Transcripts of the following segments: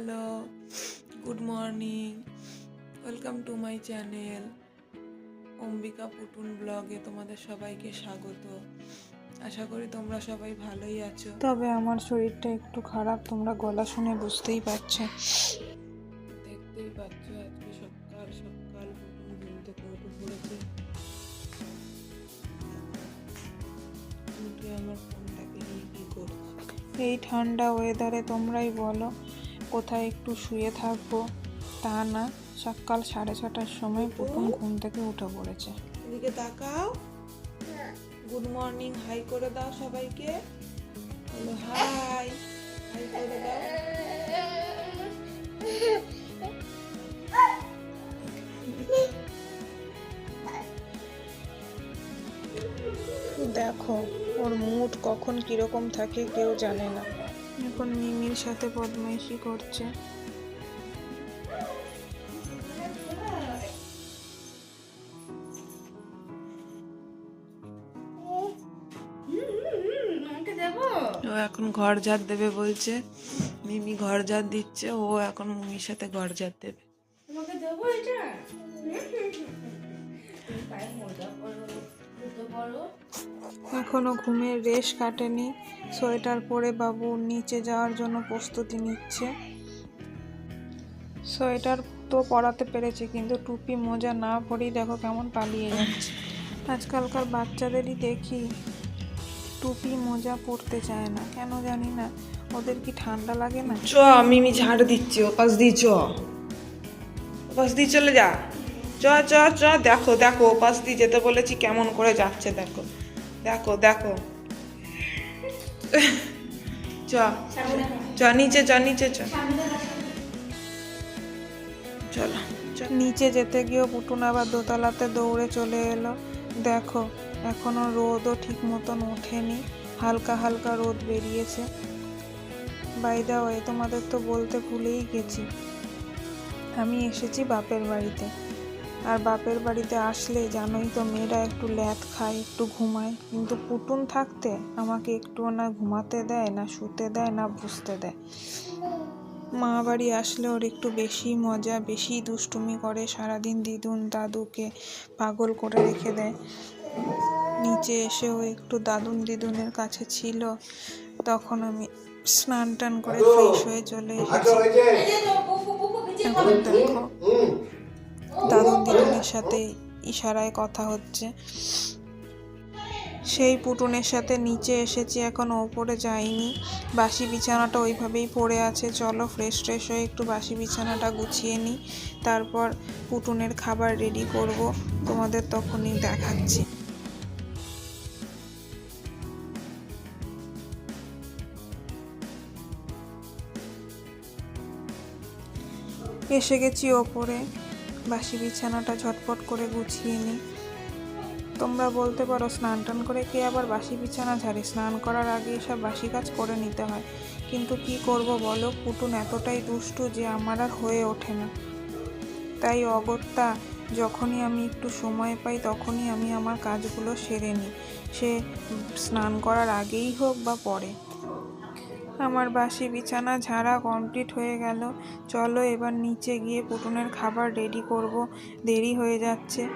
Hello good morning welcome to my channel Ambika Putun ব্লগে তোমাদের সবাইকে স্বাগত। আশা করি তোমরা সবাই ভালোই আছো। তবে আমার শরীরটা একটু খারাপ তোমরা গলা শুনে বুঝতেই পারছ। দেখতেই পাচ্ছ আজকে সকাল সকাল পুটুন ঘুম থেকে উঠে পড়েছে। আমার ফোনটাকে নিয়ে কী করছে? এই ঠান্ডা ওয়েদারে তোমরাই বলো। কোথায় একটু শুয়ে থাকব তা না সকাল সাড়ে ছটার সময় প্রথম ঘুম থেকে উঠে পড়েছে। এদিকে তাকাও। গুড মর্নিং হাই করে দাও সবাইকে। হাই হাই করে দাও। দেখো ওর মুড কখন কীরকম থাকে কেউ জানে না। এখন মিমির সাথে বদমাইশি করছে। ও এখন ঘর ঝাড় দেবে বলছে। মিমি ঘর ঝাড় দিচ্ছে ও এখন মিমির সাথে ঘর ঝাড় দেবে। তোমাকে দেবো এটা? এখনও ঘুমের রেশ কাটেনি। সোয়েটার পরে বাবু নিচে যাওয়ার জন্য প্রস্তুতি নিচ্ছে। সোয়েটার তো পরাতে পেরেছে কিন্তু টুপি মোজা না পরেই দেখো কেমন পালিয়ে যাচ্ছে। আজকালকার বাচ্চাদেরই দেখি টুপি মোজা পরতে চায় না। কেন জানি না ওদের কি ঠান্ডা লাগে না? চ মিমি ঝাড় দিচ্ছে ওপাশ দিয়ে চ। ওপাশ দিয়ে চলে যা। চ চ চ দেখো দেখো, ওপাশ দিয়ে যেতে বলেছি, কেমন করে যাচ্ছে, দেখো। দেখো দেখো। চ চ, নিচে চ নিচে, চ। চলো নিচে যেতে গিয়েও পুটুন আবার দোতলাতে দৌড়ে চলে এলো। দেখো, এখনও রোদও ঠিক মতন ওঠেনি। হালকা হালকা রোদ বেরিয়েছে। বাইদা ওয়ে তোমাদের তো বলতে ভুলেই গেছি। আমি এসেছি বাপের বাড়িতে। আর বাপের বাড়িতে আসলে জানোই তো মেয়েরা একটু ল্যাদ খায় একটু ঘুমায়। কিন্তু পুটুন থাকতে আমাকে একটুও না ঘুমাতে দেয় না শুতে দেয় না বুঝতে দেয়। মা বাড়ি আসলে ওর একটু বেশি মজা বেশি দুষ্টুমি করে। সারাদিন দিদুন দাদুকে পাগল করে রেখে দেয়। নিচে এসে ও একটু দাদুন দিদুনের কাছে ছিল। তখন আমি স্নান টান করে ফ্রেশ হয়ে চলে এসেছি। এখন দেখো। দাদুন দিদুনের সাথে ইশারায় কথা হচ্ছে। সেই পুটুনের সাথে নিচে এসেছি, এখন ওপরে যাইনি। বাসি বিছানাটা ওইভাবেই পড়ে আছে। চলো ফ্রেশ ফ্রেশ হয়ে একটু বাসি বিছানাটা গুছিয়ে নিই। তারপর পুটুনের খাবার রেডি করব। তোমাদের তখনই দেখাচ্ছি। এসে গেছি ওপরে। বাসি বিছানাটা ঝটপট করে গুছিয়ে নিই তোমরা বলতে পারো, স্নান টান করে কে আবার বাসি বিছানা ঝাড়ে? স্নান করার আগে সব বাসি কাজ করে নিতে হয়। কিন্তু কি করব বলো? পুটুন এতটাই দুষ্টু যে আমার আর হয়ে ওঠে না। তাই অগত্যা, যখনই আমি একটু সময় পাই তখনই আমি আমার কাজগুলো সেরে নিই। সে স্নান করার আগেই হোক বা পরে। আমার বাসি বিছানা ঝাড়া কমপ্লিট হয়ে গেল। চলো এবার নিচে গিয়ে পুটুনের খাবার রেডি করব। দেরি হয়ে যাচ্ছে।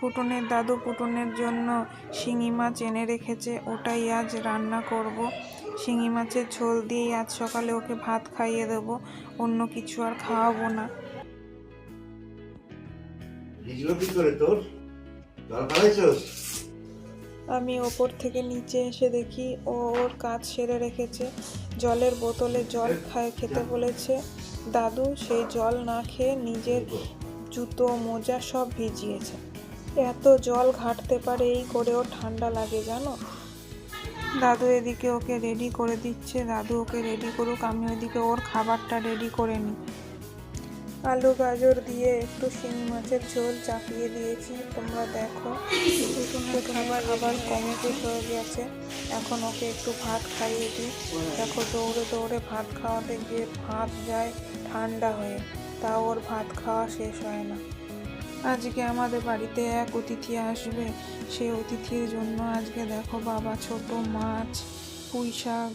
পুটুনের দাদু পুটুনের জন্য শিঙি মাছ এনে রেখেছে। ওটাই আজ রান্না করব। শিঙি মাছের ঝোল দিয়েই আজ সকালে ওকে ভাত খাইয়ে দেবো। অন্য কিছু আর খাওয়াবো না। কি করে তোর? আমি ওপর থেকে নিচে এসে দেখি ও ওর কাজ সেরে রেখেছে। জলের বোতলে জল খায় খেতে বলেছে, দাদু, সেই জল না খেয়ে নিজের জুতো, মোজা সব ভিজিয়েছে। এত জল ঘাটতে পারে এই করে ওর ঠান্ডা লাগে জানো? দাদু এদিকে ওকে রেডি করে দিচ্ছে, দাদু ওকে রেডি করুক আমি ওইদিকে ওর খাবারটা রেডি করে নিই। আলু গাজর দিয়ে একটু শিঙি মাছের ঝোল চাপিয়ে দিয়েছি। তোমরা দেখো খাবার আবার কমপ্লিট হয়ে গেছে। এখন ওকে একটু ভাত খাইয়ে দিই। দেখো দৌড়ে দৌড়ে ভাত খাওয়াতে গিয়ে ভাত যায় ঠান্ডা হয়ে। তা ওর ভাত খাওয়া শেষ হয় না। আজকে আমাদের বাড়িতে এক অতিথি আসবে। সেই অতিথির জন্য আজকে দেখো বাবা ছোট মাছ পুঁই শাক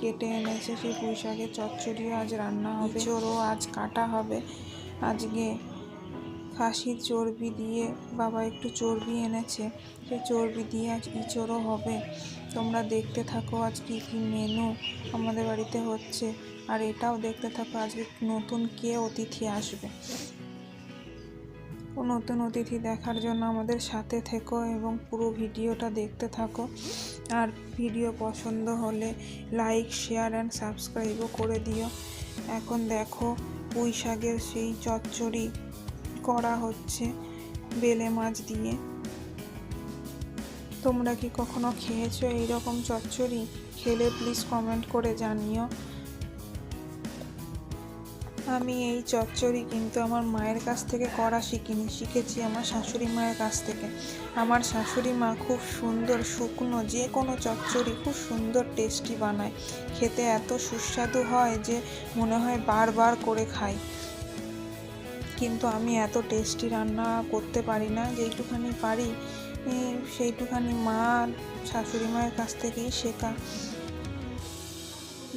কেটে এনেছে সেই পুঁই শাকের চচ্চড়িও, আজ রান্না হবে। চোরও আজ কাটা হবে। আজকে খাসির চর্বি দিয়ে বাবা একটু চর্বি এনেছে। সেই চর্বি দিয়ে আজ ইঁচড়ও হবে। তোমরা দেখতে থাকো আজ কী কী মেনু আমাদের বাড়িতে হচ্ছে। আর এটাও দেখতে থাকো, আজকে নতুন কে অতিথি আসবে। নতুন অতিথি দেখার জন্য আমাদের সাথে থেকো এবং পুরো ভিডিওটা দেখতে থাকো। আর ভিডিও পছন্দ হলে লাইক, শেয়ার অ্যান্ড সাবস্ক্রাইবও করে দিও। এখন দেখো শাকের সেই চচ্চড়ি করা হচ্ছে বেলে মাছ দিয়ে। তোমরা কি কখনো খেয়েছো এইরকম চচ্চড়ি? খেলে প্লিজ কমেন্ট করে জানিও। আমি এই চচ্চড়ি কিন্তু আমার মায়ের কাছ থেকে করা শিখিনি, শিখেছি আমার শাশুড়ি মায়ের কাছ থেকে। আমার শাশুড়ি মা খুব সুন্দর, শুকনো, যে কোনো চচ্চড়ি খুব সুন্দর টেস্টি বানায়। খেতে এত সুস্বাদু হয় যে মনে হয় বারবার করে খাই। কিন্তু আমি এত টেস্টি রান্না করতে পারি না, যেইটুখানি পারি সেইটুখানি মা শাশুড়ি মায়ের কাছ থেকেই শেখা।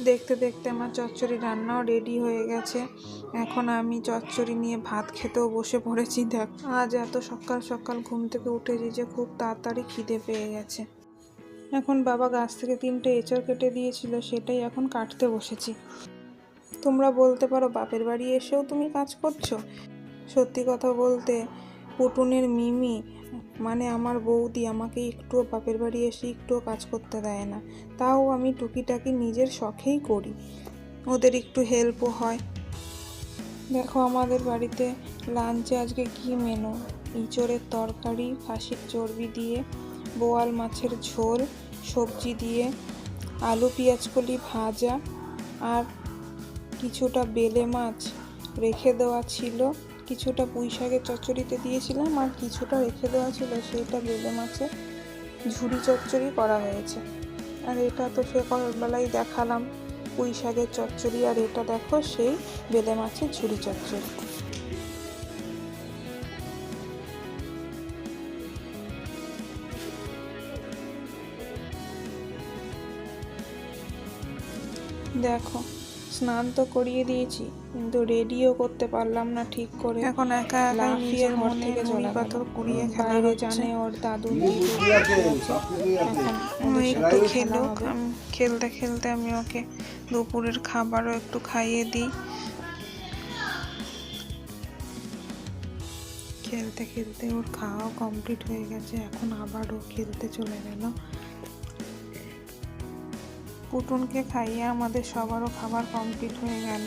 দেখতে দেখতে আমার চচ্চড়ি রান্নাও রেডি হয়ে গেছে। এখন আমি চচ্চড়ি নিয়ে ভাত খেতেও বসে পড়েছি, দেখ। আজ এত সকাল সকাল ঘুম থেকে উঠেছি যে খুব তাড়াতাড়ি খিদে পেয়ে গেছে। এখন বাবা গাছ থেকে তিনটে এঁচড় কেটে দিয়েছিল, সেটাই এখন কাটতে বসেছি। তোমরা বলতে পারো বাপের বাড়ি এসেও তুমি কাজ করছ? সত্যি কথা বলতে, পুটুনের মিমি মানে আমার বৌদি আমাকে একটুও বাপের বাড়ি এসে একটুও কাজ করতে দেয় না। তাও আমি টুকিটাকি নিজের শখেই করি। ওদের একটু হেল্পও হয়। দেখো আমাদের বাড়িতে লাঞ্চে আজকে কি মেনু ইঁচড়ের তরকারি, খাসির চর্বি দিয়ে, বোয়াল মাছের ঝোল, সবজি দিয়ে, আলু, পেঁয়াজকলি ভাজা, আর কিছুটা বেলে মাছ রেখে দেওয়া ছিল। কিছুটা পুঁই শাকের চচ্চড়িতে দিয়েছিলাম আর কিছুটা রেখে দেওয়া ছিল, সেটা বেলে মাছে ঝুড়ি চচ্চড়ি করা হয়েছে। আর এটা তো সে বেলায় দেখালাম পুঁই শাকের চচ্চড়ি। আর এটা দেখো, সেই বেলে মাছের ঝুড়ি চচ্চড়ি। দেখো, স্নান তো করিয়ে দিয়েছি। কিন্তু রেডিও করতে পারলাম না ঠিক করে। এখন একা একা নিজের ঘর থেকে চলে জলা পাথর কুড়িয়ে খেলা জানে ওর দাদু একটু খেলুক খেলতে খেলতে আমি ওকে দুপুরের খাবারও একটু খাইয়ে দিই। খেলতে খেলতে ওর খাওয়া কমপ্লিট হয়ে গেছে এখন আবারও খেলতে চলে গেল। পুটুনকে খাইয়ে আমাদের সবারও খাবার কমপ্লিট হয়ে গেল।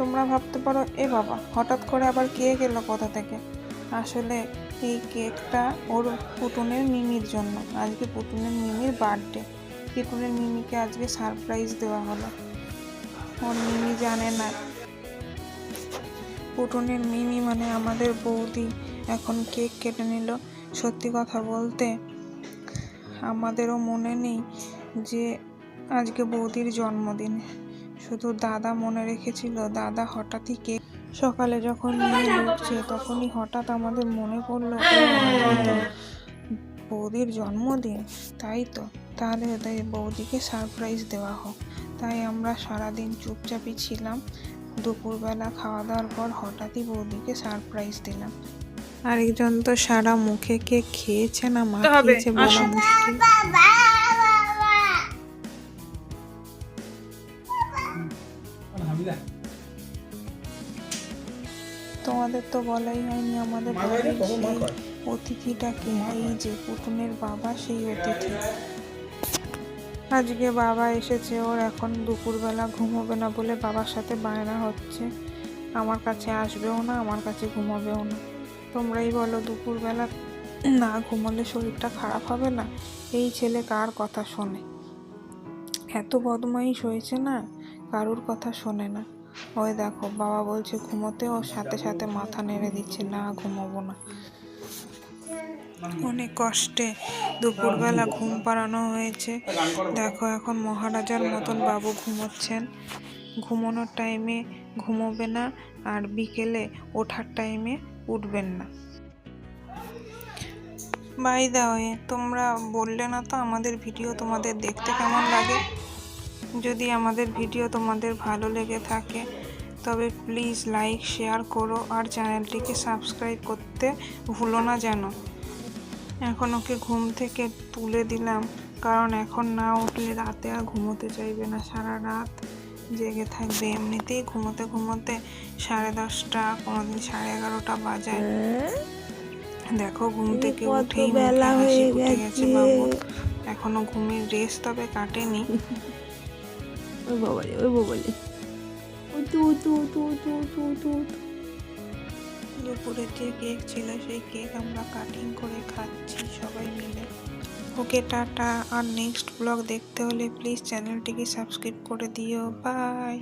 তোমরা ভাবতে পারো, এ বাবা, হঠাৎ করে আবার কেক এলো কোথা থেকে? আসলে এই কেকটা ওর পুটুনের মিমির জন্য। আজকে পুটুনের মিমির বার্থডে পুটুনের মিমিকে আজকে সারপ্রাইজ দেওয়া হলো। ওর মিমি জানে না। পুটুনের মিমি মানে আমাদের বৌদি। এখন কেক কেটে নিল। সত্যি কথা বলতে আমাদেরও মনে নেই যে আজকে বৌদির জন্মদিন। শুধু দাদা মনে রেখেছিল দাদা হঠাৎই কেক সকালে যখন নিয়ে উঠছে তখনই হঠাৎ আমাদের মনে পড়ল বৌদির জন্মদিন তাই তো? তাহলে তাই বৌদিকে সারপ্রাইজ দেওয়া হোক। তাই আমরা সারাদিন চুপচাপই ছিলাম। দুপুরবেলা খাওয়া দাওয়ার পর হঠাৎই বৌদিকে সারপ্রাইজ দিলাম। আরেকজন তো সারা মুখে কেক খেয়েছে না মাখিয়েছে বলা মুশকিল। তোমাদের তো বলাই হয়নি আমাদের বাড়ির সেই অতিথিটাকে এই যে পুতুনের বাবা সেই অতিথি। আজকে বাবা এসেছে ওর এখন দুপুরবেলা ঘুমোবে না বলে বাবার সাথে বায়না হচ্ছে। আমার কাছে আসবেও না আমার কাছে ঘুমাবেও না। তোমরাই বলো দুপুরবেলা না ঘুমোলে শরীরটা খারাপ হবে না? এই ছেলে কার কথা শোনে? এত বদমাইশ হয়েছে না কারুর কথা শোনে না। ওই দেখো, বাবা বলছে ঘুমোতে ওর সাথে সাথে মাথা নেড়ে দিচ্ছে, না ঘুমোবো না। অনেক কষ্টে দুপুরবেলা ঘুম পাড়ানো হয়েছে। দেখো এখন মহারাজার মতন বাবু ঘুমোচ্ছেন। ঘুমানোর টাইমে ঘুমোবে না আর বিকেলে ওঠার টাইমে উঠবেন না। বাই দা তোমরা বললে না তো আমাদের ভিডিও তোমাদের দেখতে কেমন লাগে? যদি আমাদের ভিডিও তোমাদের ভালো লেগে থাকে তবে প্লিজ লাইক শেয়ার করো আর চ্যানেলটিকে সাবস্ক্রাইব করতে ভুলো না যেন। এখন ওকে ঘুম থেকে তুলে দিলাম কারণ এখন না উঠলে রাতে আর ঘুমোতে চাইবে না। সারা রাত জেগে থাকবে এমনিতেই ঘুমোতে ঘুমোতে সাড়ে দশটা কোনোদিন সাড়ে এগারোটা বাজায়। দেখো ঘুম থেকে উঠেই হাসি ফুটে গেছে এখনও ঘুমের রেস তবে কাটেনি। ওই বাবারে ওই বাবারে। ওই তু তু তু তু তু তু দুপুরে যে কেক ছিল, সেই কেক আমরা কাটিং করে খাচ্ছি সবাই মিলে। Okay tata. আর নেক্সট ব্লগ দেখতে হলে প্লিজ চ্যানেলটিকে সাবস্ক্রাইব করে দিও। বাই